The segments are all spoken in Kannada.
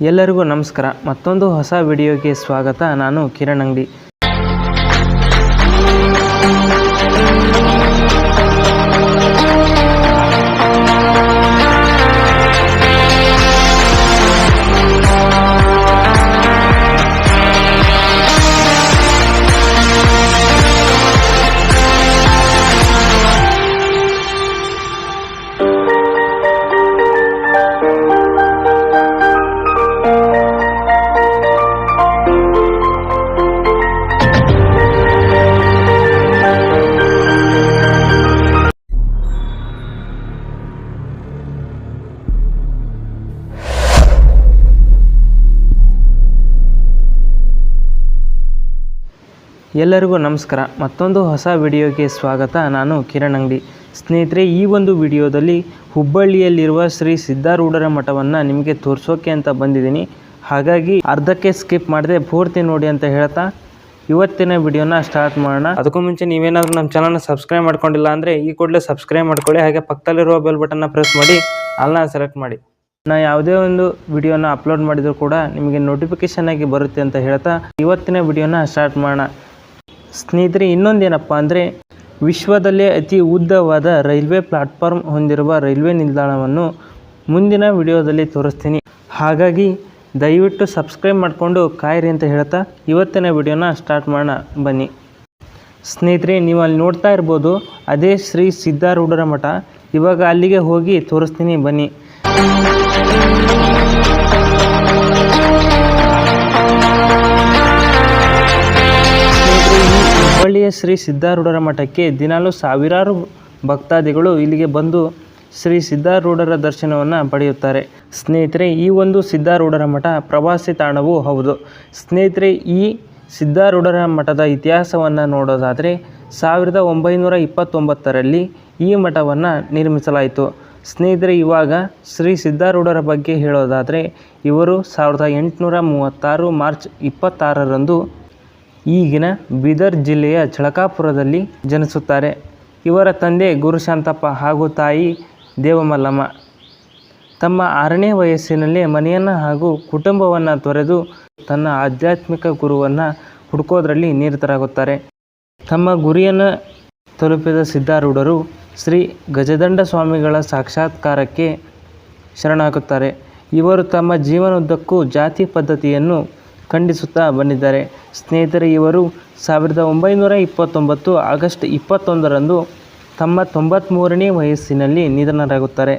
ಎಲ್ಲರಿಗೂ ನಮಸ್ಕಾರ. ಮತ್ತೊಂದು ಹೊಸ ವಿಡಿಯೋಗೆ ಸ್ವಾಗತ. ನಾನು ಕಿರಣ್ ಅಂಗಡಿ. ಎಲ್ಲರಿಗೂ ನಮಸ್ಕಾರ. ಮತ್ತೊಂದು ಹೊಸ ವಿಡಿಯೋಗೆ ಸ್ವಾಗತ. ನಾನು ಕಿರಣ್ ಅಂಗಡಿ. ಸ್ನೇಹಿತರೆ, ಈ ಒಂದು ವಿಡಿಯೋದಲ್ಲಿ ಹುಬ್ಬಳ್ಳಿಯಲ್ಲಿರುವ ಶ್ರೀ ಸಿದ್ಧಾರೂಢರ ಮಠವನ್ನು ನಿಮಗೆ ತೋರಿಸೋಕೆ ಅಂತ ಬಂದಿದ್ದೀನಿ. ಹಾಗಾಗಿ ಅರ್ಧಕ್ಕೆ ಸ್ಕಿಪ್ ಮಾಡಿದೆ ಪೂರ್ತಿ ನೋಡಿ ಅಂತ ಹೇಳ್ತಾ ಇವತ್ತಿನ ವಿಡಿಯೋನ ಸ್ಟಾರ್ಟ್ ಮಾಡೋಣ. ಅದಕ್ಕೂ ಮುಂಚೆ ನೀವೇನಾದರೂ ನಮ್ಮ ಚಾನಲ್ನ ಸಬ್ಸ್ಕ್ರೈಬ್ ಮಾಡ್ಕೊಂಡಿಲ್ಲ ಅಂದರೆ ಈ ಕೂಡಲೇ ಸಬ್ಸ್ಕ್ರೈಬ್ ಮಾಡ್ಕೊಳ್ಳಿ. ಹಾಗೆ ಪಕ್ಕದಲ್ಲಿರುವ ಬೆಲ್ ಬಟನ್ನ ಪ್ರೆಸ್ ಮಾಡಿ ಅಲ್ಲ ಸೆಲೆಕ್ಟ್ ಮಾಡಿ. ನಾ ಯಾವುದೇ ಒಂದು ವಿಡಿಯೋನ ಅಪ್ಲೋಡ್ ಮಾಡಿದರೂ ಕೂಡ ನಿಮಗೆ ನೋಟಿಫಿಕೇಶನ್ ಆಗಿ ಬರುತ್ತೆ ಅಂತ ಹೇಳ್ತಾ ಇವತ್ತಿನ ವಿಡಿಯೋನ ಸ್ಟಾರ್ಟ್ ಮಾಡೋಣ. ಸ್ನೇಹಿತರೆ, ಇನ್ನೊಂದೇನಪ್ಪ ಅಂದರೆ ವಿಶ್ವದಲ್ಲೇ ಅತಿ ಉದ್ದವಾದ ರೈಲ್ವೆ ಪ್ಲಾಟ್ಫಾರ್ಮ್ ಹೊಂದಿರುವ ರೈಲ್ವೆ ನಿಲ್ದಾಣವನ್ನು ಮುಂದಿನ ವಿಡಿಯೋದಲ್ಲಿ ತೋರಿಸ್ತೀನಿ. ಹಾಗಾಗಿ ದಯವಿಟ್ಟು ಸಬ್ಸ್ಕ್ರೈಬ್ ಮಾಡಿಕೊಂಡು ಕಾಯಿರಿ ಅಂತ ಹೇಳ್ತಾ ಇವತ್ತಿನ ವಿಡಿಯೋನ ಸ್ಟಾರ್ಟ್ ಮಾಡೋಣ. ಬನ್ನಿ. ಸ್ನೇಹಿತರೆ, ನೀವು ಅಲ್ಲಿ ನೋಡ್ತಾ ಇರ್ಬೋದು, ಅದೇ ಶ್ರೀ ಸಿದ್ಧಾರೂಢರ ಮಠ. ಇವಾಗ ಅಲ್ಲಿಗೆ ಹೋಗಿ ತೋರಿಸ್ತೀನಿ. ಬನ್ನಿ. ಶ್ರೀ ಸಿದ್ಧಾರೂಢರ ಮಠಕ್ಕೆ ದಿನಾಲು ಸಾವಿರಾರು ಭಕ್ತಾದಿಗಳು ಇಲ್ಲಿಗೆ ಬಂದು ಶ್ರೀ ಸಿದ್ಧಾರೂಢರ ದರ್ಶನವನ್ನು ಪಡೆಯುತ್ತಾರೆ. ಸ್ನೇಹಿತರೆ, ಈ ಒಂದು ಸಿದ್ಧಾರೂಢರ ಮಠ ಪ್ರವಾಸಿ ತಾಣವೂ ಹೌದು. ಸ್ನೇಹಿತರೆ, ಈ ಸಿದ್ಧಾರೂಢರ ಮಠದ ಇತಿಹಾಸವನ್ನು ನೋಡೋದಾದರೆ ಸಾವಿರದ ಒಂಬೈನೂರ ಇಪ್ಪತ್ತೊಂಬತ್ತರಲ್ಲಿ ಈ ಮಠವನ್ನು ನಿರ್ಮಿಸಲಾಯಿತು. ಸ್ನೇಹಿತರೆ, ಇವಾಗ ಶ್ರೀ ಸಿದ್ಧಾರೂಢರ ಬಗ್ಗೆ ಹೇಳೋದಾದರೆ ಇವರು ಸಾವಿರದ ಎಂಟುನೂರ ಮೂವತ್ತಾರು ಮಾರ್ಚ್ ಇಪ್ಪತ್ತಾರರಂದು ಈಗಿನ ಬೀದರ್ ಜಿಲ್ಲೆಯ ಚಳಕಾಪುರದಲ್ಲಿ ಜನಿಸುತ್ತಾರೆ. ಇವರ ತಂದೆ ಗುರುಶಾಂತಪ್ಪ ಹಾಗೂ ತಾಯಿ ದೇವಮಲ್ಲಮ್ಮ. ತಮ್ಮ ಆರನೇ ವಯಸ್ಸಿನಲ್ಲೇ ಮನೆಯನ್ನು ಹಾಗೂ ಕುಟುಂಬವನ್ನು ತೊರೆದು ತನ್ನ ಆಧ್ಯಾತ್ಮಿಕ ಗುರುವನ್ನು ಹುಡುಕೋದ್ರಲ್ಲಿ ನಿರತರಾಗುತ್ತಾರೆ. ತಮ್ಮ ಗುರಿಯನ್ನು ತಲುಪಿದ ಸಿದ್ಧಾರೂಢರು ಶ್ರೀ ಗಜದಂಡ ಸ್ವಾಮಿಗಳ ಸಾಕ್ಷಾತ್ಕಾರಕ್ಕೆ ಶರಣಾಗುತ್ತಾರೆ. ಇವರು ತಮ್ಮ ಜೀವನದುದ್ದಕ್ಕೂ ಜಾತಿ ಪದ್ಧತಿಯನ್ನು ಖಂಡಿಸುತ್ತಾ ಬಂದಿದ್ದಾರೆ ಸ್ನೇಹಿತರೆ, ಇವರು ಸಾವಿರದ ಒಂಬೈನೂರ ಇಪ್ಪತ್ತೊಂಬತ್ತು ಆಗಸ್ಟ್ ಇಪ್ಪತ್ತೊಂದರಂದು ತಮ್ಮ ತೊಂಬತ್ತ್ಮೂರನೇ ವಯಸ್ಸಿನಲ್ಲಿ ನಿಧನರಾಗುತ್ತಾರೆ.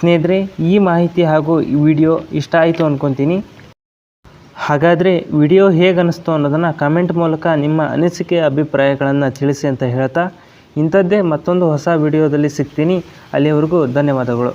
ಸ್ನೇಹಿತರೆ, ಈ ಮಾಹಿತಿ ಹಾಗೂ ಈ ವಿಡಿಯೋ ಇಷ್ಟ ಆಯಿತು ಅಂದ್ಕೊತೀನಿ ಹಾಗಾದರೆ ವಿಡಿಯೋ ಹೇಗೆ ಅನ್ನಿಸ್ತು ಅನ್ನೋದನ್ನು ಕಮೆಂಟ್ ಮೂಲಕ ನಿಮ್ಮ ಅನಿಸಿಕೆ, ಅಭಿಪ್ರಾಯಗಳನ್ನು ತಿಳಿಸಿ ಅಂತ ಹೇಳ್ತಾ, ಇಂಥದ್ದೇ ಮತ್ತೊಂದು ಹೊಸ ವಿಡಿಯೋದಲ್ಲಿ ಸಿಗ್ತೀನಿ. ಅಲ್ಲಿವರೆಗೂ ಧನ್ಯವಾದಗಳು.